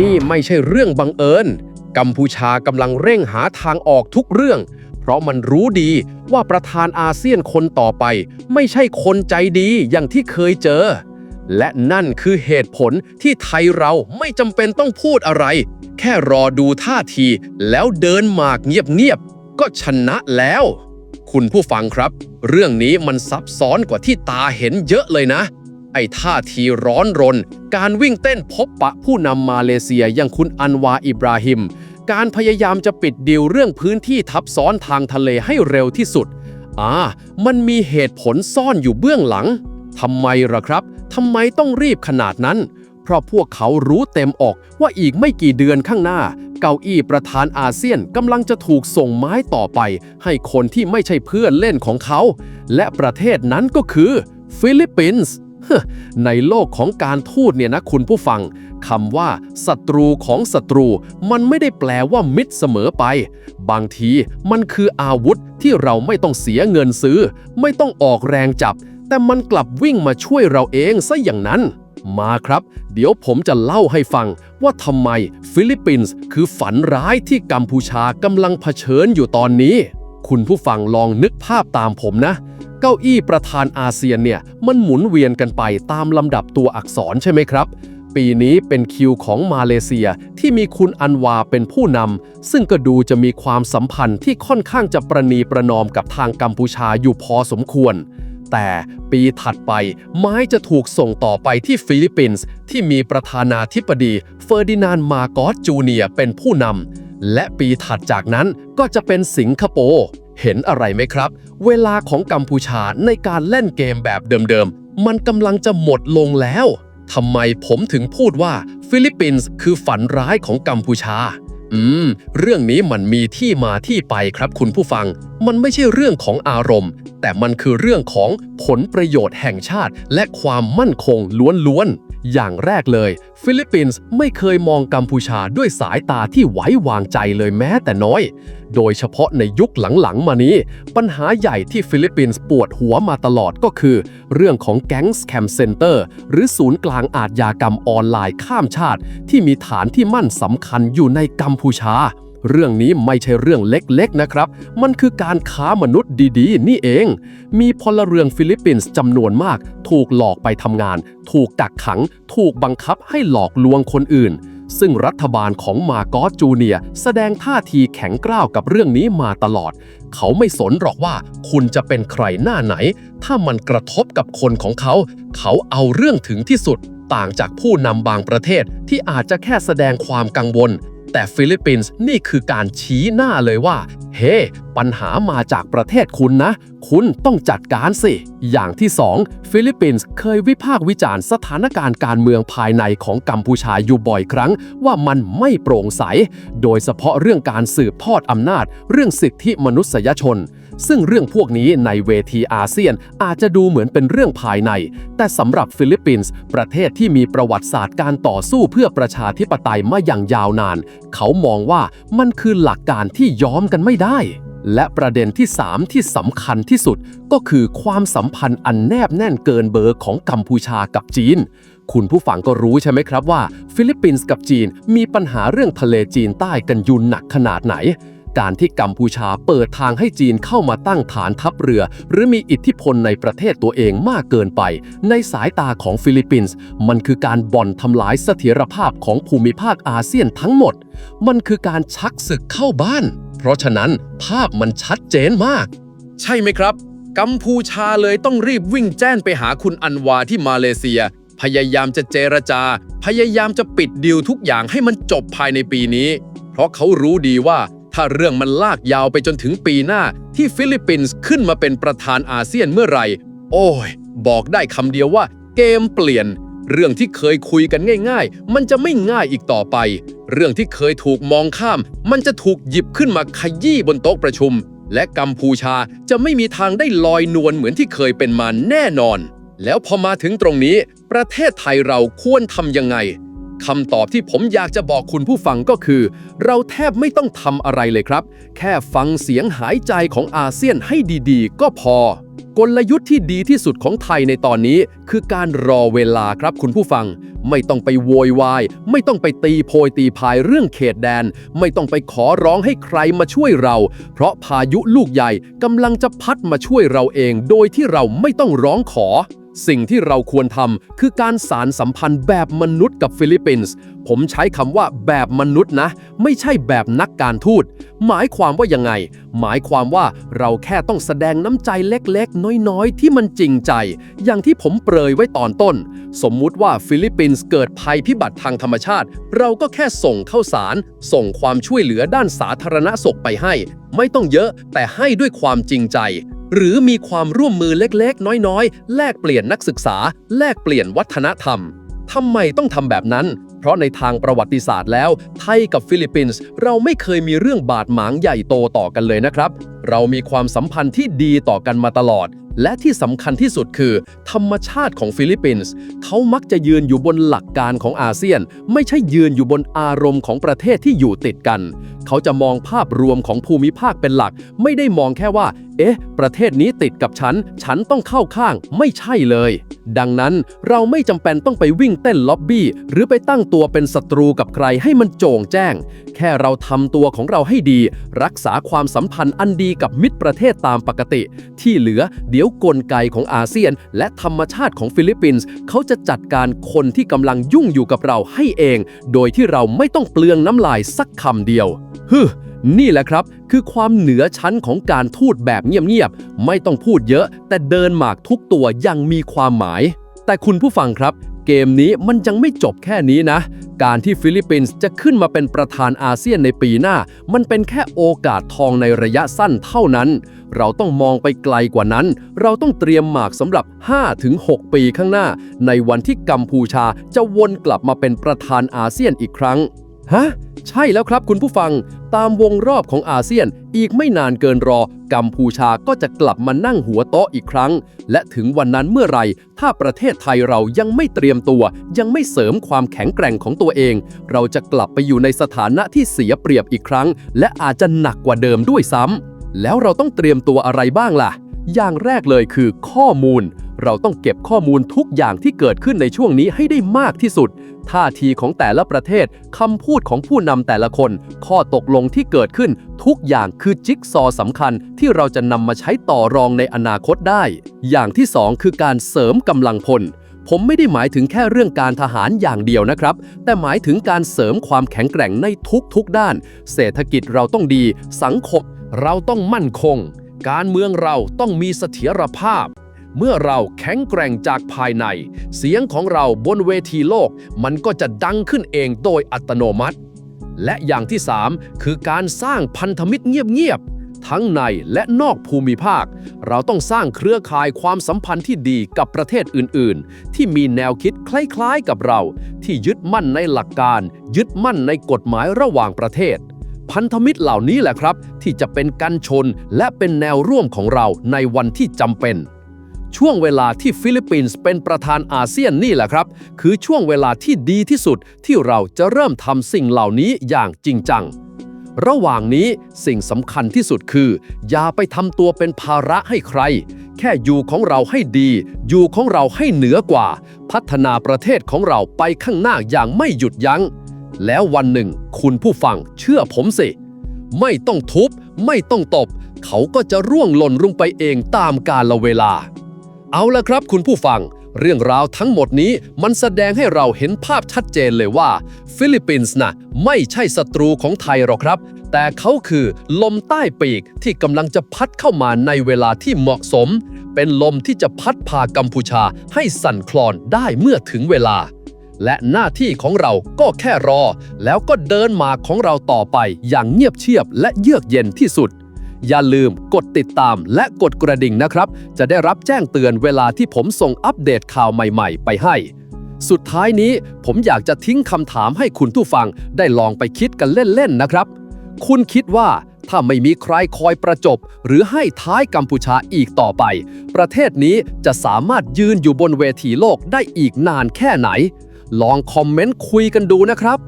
นี่ไม่ใช่เรื่องบังเอิญ กัมพูชากำลังเร่งหาทางออกทุกเรื่อง เพราะมันรู้ดีว่าประธานอาเซียนคนต่อไป ไม่ใช่คนใจดีอย่างที่เคยเจอ และนั่นคือเหตุผลที่ไทยเราไม่จำเป็นต้องพูดอะไร แค่รอดูท่าทีแล้วเดินหมากเงียบๆก็ชนะแล้ว คุณผู้ฟังครับ เรื่องนี้มันซับซ้อนกว่าที่ตาเห็นเยอะเลยนะ ไอ้ท่าทีร้อนรน การวิ่งเต้นพบปะผู้นำมาเลเซียอย่างคุณอันวาอิบราฮิม การพยายามจะปิดดีลเรื่องพื้นที่ทับซ้อนทางทะเลให้เร็วที่สุด อ่า มันมีเหตุผลซ่อนอยู่เบื้องหลังทำไมล่ะครับทำไมต้องรีบขนาดนั้น เพราะพวกเขารู้เต็มออกว่าอีกไม่กี่เดือนข้างหน้า เก้าอี้ประธานอาเซียนกำลังจะถูกส่งไม้ต่อไป ให้คนที่ไม่ใช่เพื่อนเล่นของเขา และประเทศนั้นก็คือ ฟิลิปปินส์ ในโลกของการทูตเนี่ยนะคุณผู้ฟังคำว่าศัตรูของศัตรูมันไม่ได้แปลว่ามิตรเสมอไป บางทีมันคืออาวุธที่เราไม่ต้องเสียเงินซื้อ ไม่ต้องออกแรงจับ แต่มันกลับวิ่งมาช่วยเราเองซะอย่างนั้น มาครับ เดี๋ยวผมจะเล่าให้ฟังว่าทำไมฟิลิปปินส์คือฝันร้ายที่กัมพูชากำลังเผชิญอยู่ตอนนี้ คุณผู้ฟังลองนึกภาพตามผมนะ เก้าอี้ประธานอาเซียนเนี่ยมันหมุนเวียนกันไปตามลำดับตัวอักษรใช่ไหมครับปีนี้เป็นคิวของมาเลเซียที่มีคุณอันวาเป็นผู้นำซึ่งก็ดูจะมีความสัมพันธ์ที่ค่อนข้างจะประนีประนอมกับทางกัมพูชาอยู่พอสมควร แต่ปีถัดไปไม้จะถูกส่งต่อไปที่ฟิลิปปินส์ที่มีประธานาธิบดีเฟอร์ดินานด์มาโกสจูเนียเป็นผู้นำและปีถัดจากนั้นก็จะเป็นสิงคโปร์ เห็นอะไรไหมครับ เวลาของกัมพูชาในการเล่นเกมแบบเดิมๆ มันกำลังจะหมดลงแล้วทำไมผมถึงพูดว่าฟิลิปปินส์คือฝันร้ายของกัมพูชา อืม เรื่องนี้มันมีที่มาที่ไปครับคุณผู้ฟัง มันไม่ใช่เรื่องของอารมณ์ แต่มันคือเรื่องของผลประโยชน์แห่งชาติและความมั่นคงล้วนๆ อย่างแรกเลย ฟิลิปปินส์ไม่เคยมองกัมพูชาด้วยสายตาที่ไว้วางใจเลยแม้แต่น้อย โดยเฉพาะในยุคหลังๆ มานี้ ปัญหาใหญ่ที่ฟิลิปปินส์ปวดหัวมาตลอดก็คือ เรื่องของแก๊งสแคมเซ็นเตอร์ หรือศูนย์กลางอาทยากรรมออนไลน์ข้ามชาติ ที่มีฐานที่มั่นสำคัญอยู่ในกัมพูชา เรื่องนี้ไม่ใช่เรื่องเล็กๆนะครับ มันคือการค้ามนุษย์ดีๆ นี่เอง มีพลเรือนฟิลิปปินส์จำนวนมาก ถูกหลอกไปทำงาน ถูกกักขัง ถูกบังคับให้หลอกลวงคนอื่น ซึ่งรัฐบาลของมาโกอสจูเนียแสดงท่าทีแข็งกร้าวกับเรื่องนี้มาตลอด เขาไม่สนหรอกว่าคุณจะเป็นใครหน้าไหน ถ้ามันกระทบกับคนของเขา เขาเอาเรื่องถึงที่สุดต่างจากผู้นำบางประเทศที่อาจจะแค่แสดงความกังวล แต่ฟิลิปปินส์นี่คือการชี้หน้าเลยว่า เฮ้ปัญหามาจากประเทศคุณนะ คุณต้องจัดการสิ อย่างที่สองฟิลิปปินส์เคยวิพากษ์วิจารณ์สถานการณ์การเมืองภายในของกัมพูชาอยู่บ่อยครั้ง ว่ามันไม่โปร่งใส โดยเฉพาะเรื่องการสืบทอดอำนาจ เรื่องสิทธิมนุษยชน ซึ่งเรื่องพวกนี้ในเวทีอาเซียนอาจจะดูเหมือนเป็นเรื่องภายใน แต่สำหรับฟิลิปปินส์ประเทศที่มีประวัติศาสตร์การต่อสู้เพื่อประชาธิปไตยมาอย่างยาวนาน เขามองว่ามันคือหลักการที่ย้อมกันไม่ได้และประเด็นที่ 3 ที่สำคัญที่สุดก็คือความสัมพันธ์อันแนบแน่นเกินเบอร์ของกัมพูชากับจีน คุณผู้ฟังก็รู้ใช่ไหมครับว่า ฟิลิปปินส์กับจีนมีปัญหาเรื่องทะเลจีนใต้กันยุนหนักขนาดไหนการที่กัมพูชาเปิดทางให้จีนเข้ามาตั้งฐานทัพเรือ หรือมีอิทธิพลในประเทศตัวเองมากเกินไป ในสายตาของฟิลิปปินส์มันคือการบ่อนทำลายเสถียรภาพของภูมิภาคอาเซียนทั้งหมด มันคือการชักศึกเข้าบ้าน เพราะฉะนั้นภาพมันชัดเจนมาก ใช่ไหมครับ กัมพูชาเลยต้องรีบวิ่งแจ้นไปหาคุณอันวาที่มาเลเซีย พยายามจะเจรจา พยายามจะปิดดีลทุกอย่างให้มันจบภายในปีนี้ เพราะเขารู้ดีว่าถ้าเรื่องมันลากยาวไปจนถึงปีหน้าที่ฟิลิปปินส์ขึ้นมาเป็นประธานอาเซียนเมื่อไหร่ โอ้ย บอกได้คำเดียวว่า เกมเปลี่ยน เรื่องที่เคยคุยกันง่าย ๆ มันจะไม่ง่ายอีกต่อไป เรื่องที่เคยถูกมองข้าม มันจะถูกหยิบขึ้นมาขยี้บนโต๊ะประชุม และกัมพูชาจะไม่มีทางได้ลอยนวลเหมือนที่เคยเป็นมาแน่นอน แล้วพอมาถึงตรงนี้ ประเทศไทยเราควรทำยังไงคำตอบที่ผมอยากจะบอกคุณผู้ฟังก็คือ เราแทบไม่ต้องทำอะไรเลยครับ แค่ฟังเสียงหายใจของอาเซียนให้ดีๆ ก็พอ กลยุทธ์ที่ดีที่สุดของไทยในตอนนี้ คือการรอเวลาครับคุณผู้ฟัง ไม่ต้องไปโวยวาย ไม่ต้องไปตีโพยตีพายเรื่องเขตแดน ไม่ต้องไปขอร้องให้ใครมาช่วยเรา เพราะพายุลูกใหญ่กำลังจะพัดมาช่วยเราเอง โดยที่เราไม่ต้องร้องขอ สิ่งที่เราควรทำคือการสารสัมพันธ์แบบมนุษย์กับฟิลิปปินส์ ผมใช้คำว่าแบบมนุษย์นะ ไม่ใช่แบบนักการทูต หมายความว่ายังไง หมายความว่าเราแค่ต้องแสดงน้ำใจเล็กๆ น้อยๆ ที่มันจริงใจ อย่างที่ผมเปรยไว้ตอนต้น สมมุติว่าฟิลิปปินส์เกิดภัยพิบัติทางธรรมชาติ เราก็แค่ส่งเข้าสาร ส่งความช่วยเหลือด้านสาธารณสุขไปให้ ไม่ต้องเยอะแต่ให้ด้วยความจริงใจ หรือมีความร่วมมือเล็กๆ น้อยๆ แลกเปลี่ยนนักศึกษา แลกเปลี่ยนวัฒนธรรมทำไมต้องทำแบบนั้น เพราะในทางประวัติศาสตร์แล้ว ไทยกับฟิลิปปินส์เราไม่เคยมีเรื่องบาดหมางใหญ่โตต่อกันเลยนะครับ เรามีความสัมพันธ์ที่ดีต่อกันมาตลอด และที่สำคัญที่สุดคือ ธรรมชาติของฟิลิปปินส์เขามักจะยืนอยู่บนหลักการของอาเซียน ไม่ใช่ยืนอยู่บนอารมณ์ของประเทศที่อยู่ติดกัน เขาจะมองภาพรวมของภูมิภาคเป็นหลัก ไม่ได้มองแค่ว่า เอ๊ะ ประเทศนี้ติดกับฉัน ฉันต้องเข้าข้าง ไม่ใช่เลย ดังนั้นเราไม่จำเป็นต้องไปวิ่งเต้นล็อบบี้ หรือไปตั้งตัวเป็นศัตรูกับใครให้มันโจ่งแจ้ง แค่เราทำตัวของเราให้ดี รักษาความสัมพันธ์อันดีกับมิตรประเทศตามปกติ ที่เหลือเดี๋ยวกลไกของอาเซียน และธรรมชาติของฟิลิปปินส์เขาจะจัดการคนที่กำลังยุ่งอยู่กับเราให้เอง โดยที่เราไม่ต้องเปลืองน้ำลายสักคำเดียวฮึ นี่แหละครับ คือความเหนือชั้นของการทูตแบบเงียบๆ ไม่ต้องพูดเยอะ แต่เดินหมากทุกตัวยังมีความหมาย แต่คุณผู้ฟังครับ เกมนี้มันยังไม่จบแค่นี้นะ การที่ฟิลิปปินส์จะขึ้นมาเป็นประธานอาเซียนในปีหน้า มันเป็นแค่โอกาสทองในระยะสั้นเท่านั้น เราต้องมองไปไกลกว่านั้น เราต้องเตรียมหมากสำหรับ 5-6 ปีข้างหน้า ในวันที่กัมพูชาจะวนกลับมาเป็นประธานอาเซียนอีกครั้ง ฮะ ใช่แล้วครับคุณผู้ฟัง ตามวงรอบของอาเซียนอีกไม่นานเกินรอ กัมพูชาก็จะกลับมานั่งหัวโต๊ะอีกครั้ง และถึงวันนั้นเมื่อไหร่ ถ้าประเทศไทยเรายังไม่เตรียมตัว ยังไม่เสริมความแข็งแกร่งของตัวเอง เราจะกลับไปอยู่ในสถานะที่เสียเปรียบอีกครั้ง และอาจจะหนักกว่าเดิมด้วยซ้ำแล้วเราต้องเตรียมตัวอะไรบ้างล่ะ อย่างแรกเลยคือข้อมูล เราต้องเก็บข้อมูลทุกอย่างที่เกิดขึ้นในช่วงนี้ให้ได้มากที่สุด ท่าทีของแต่ละประเทศคำพูดของผู้นำแต่ละคน ข้อตกลงที่เกิดขึ้น ทุกอย่างคือจิ๊กซอสำคัญที่เราจะนำมาใช้ต่อรองในอนาคตได้ อย่างที่สองคือการเสริมกำลังพลผมไม่ได้หมายถึงแค่เรื่องการทหารอย่างเดียวนะครับ แต่หมายถึงการเสริมความแข็งแกร่งในทุกๆด้าน เศรษฐกิจเราต้องดี สังคมเราต้องมั่นคง การเมืองเราต้องมีเสถียรภาพ เมื่อเราแข็งแกร่งจากภายใน เสียงของเราบนเวทีโลก มันก็จะดังขึ้นเองโดยอัตโนมัติ และอย่างที่ 3 คือการสร้างพันธมิตรเงียบๆทั้งในและนอกภูมิภาค เราต้องสร้างเครือข่ายความสัมพันธ์ที่ดีกับประเทศอื่นๆ ที่มีแนวคิดคล้ายๆกับเรา ที่ยึดมั่นในหลักการ ยึดมั่นในกฎหมายระหว่างประเทศ พันธมิตรเหล่านี้แหละครับ ที่จะเป็นกันชนและเป็นแนวร่วมของเราในวันที่จำเป็น ช่วงเวลาที่ฟิลิปปินส์เป็นประธานอาเซียนนี่แหละครับ คือช่วงเวลาที่ดีที่สุดที่เราจะเริ่มทำสิ่งเหล่านี้อย่างจริงจังระหว่างนี้สิ่งสำคัญที่สุดคือ อย่าไปทำตัวเป็นภาระให้ใคร แค่อยู่ของเราให้ดี อยู่ของเราให้เหนือกว่า พัฒนาประเทศของเราไปข้างหน้าอย่างไม่หยุดยัง้ง แล้ววันหนึ่งคุณผู้ฟังเชื่อผมสิ ไม่ต้องทุบ ไม่ต้องตบ เขาก็จะร่วงหล่นลงไปเองตามกาลเวลา เอาละครับคุณผู้ฟัง เรื่องราวทั้งหมดนี้มันแสดงให้เราเห็นภาพชัดเจนเลยว่า ฟิลิปปินส์นะไม่ใช่ศัตรูของไทยหรอกครับ แต่เขาคือลมใต้ปีกที่กำลังจะพัดเข้ามาในเวลาที่เหมาะสม เป็นลมที่จะพัดพากัมพูชาให้สั่นคลอนได้เมื่อถึงเวลา และหน้าที่ของเราก็แค่รอ แล้วก็เดินมาของเราต่อไปอย่างเงียบเชียบและเยือกเย็นที่สุด อย่าลืมกดติดตามและกดกระดิ่งนะครับ จะได้รับแจ้งเตือนเวลาที่ผมส่งอัปเดตข่าวใหม่ๆ ไปให้ สุดท้ายนี้ผมอยากจะทิ้งคำถามให้คุณผู้ฟังได้ลองไปคิดกันเล่นๆนะครับ คุณคิดว่าถ้าไม่มีใครคอยประจบ หรือให้ท้ายกัมพูชาอีกต่อไป ประเทศนี้จะสามารถยืนอยู่บนเวทีโลกได้อีกนานแค่ไหน ลองคอมเมนต์คุยกันดูนะครับ